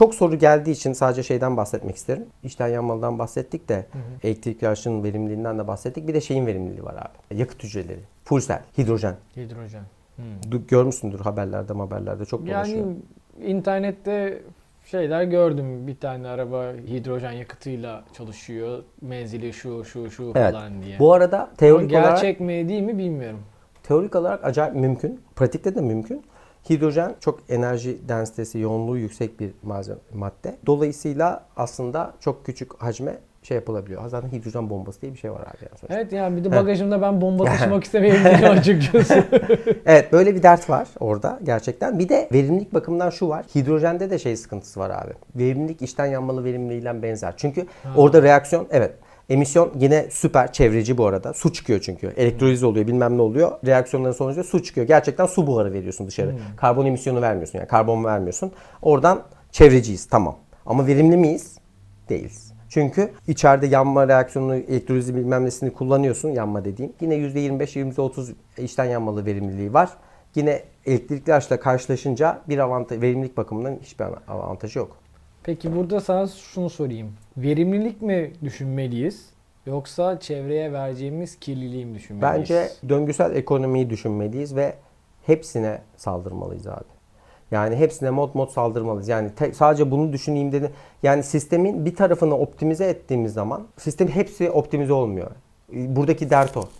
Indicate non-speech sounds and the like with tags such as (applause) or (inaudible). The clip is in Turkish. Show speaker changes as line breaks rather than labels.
çok soru geldiği için sadece şeyden bahsetmek isterim. İçten yanmalıdan bahsettik de elektrik yarışının verimliliğinden de bahsettik. Bir de şeyin verimliliği var abi. Yakıt hücreleri. Full cell, hidrojen.
Hidrojen. Hmm.
Görmüşsündür haberlerde haberlerde çok dolaşıyor.
Yani internette şeyler gördüm. Bir tane araba hidrojen yakıtıyla çalışıyor. Menzili şu şu şu
Evet.
falan diye.
Bu arada
Ama
teorik olarak
gerçek mi değil mi bilmiyorum.
teorik olarak acayip mümkün. Pratikte de mümkün. Hidrojen çok enerji densitesi, yoğunluğu yüksek bir malzeme, madde. Dolayısıyla aslında çok küçük hacme şey yapılabiliyor. Zaten hidrojen bombası diye bir şey var abi. Yani sonuçta.
Evet yani bir de bagajımda ben bomba (laughs) taşımak istemeyebilirim açıkçası. (laughs)
Evet böyle bir dert var orada gerçekten. Bir de verimlilik bakımından şu var. Hidrojende de şey sıkıntısı var abi. Verimlilik içten yanmalı verimliliğiyle benzer. Çünkü orada reaksiyon evet Emisyon yine süper çevreci bu arada. Su çıkıyor çünkü. Elektroliz oluyor bilmem ne oluyor. Reaksiyonların sonucunda su çıkıyor. Gerçekten su buharı veriyorsun dışarı. Karbon emisyonu vermiyorsun yani karbon vermiyorsun. Oradan çevreciyiz tamam. Ama verimli miyiz? Değiliz. Çünkü içeride yanma reaksiyonunu, elektrolizi bilmem nesini kullanıyorsun yanma dediğim. Yine %25, %30 içten yanmalı verimliliği var. Yine elektrikli araçla karşılaşınca bir avantaj, verimlilik bakımından hiçbir avantajı yok.
Peki burada sana şunu sorayım. Verimlilik mi düşünmeliyiz? Yoksa çevreye vereceğimiz kirliliği mi düşünmeliyiz?
Bence döngüsel ekonomiyi düşünmeliyiz ve hepsine saldırmalıyız abi. Yani hepsine mod mod saldırmalıyız. Yani te- sadece bunu düşüneyim dedi. Yani sistemin bir tarafını optimize ettiğimiz zaman sistemin hepsi optimize olmuyor. Buradaki dert o.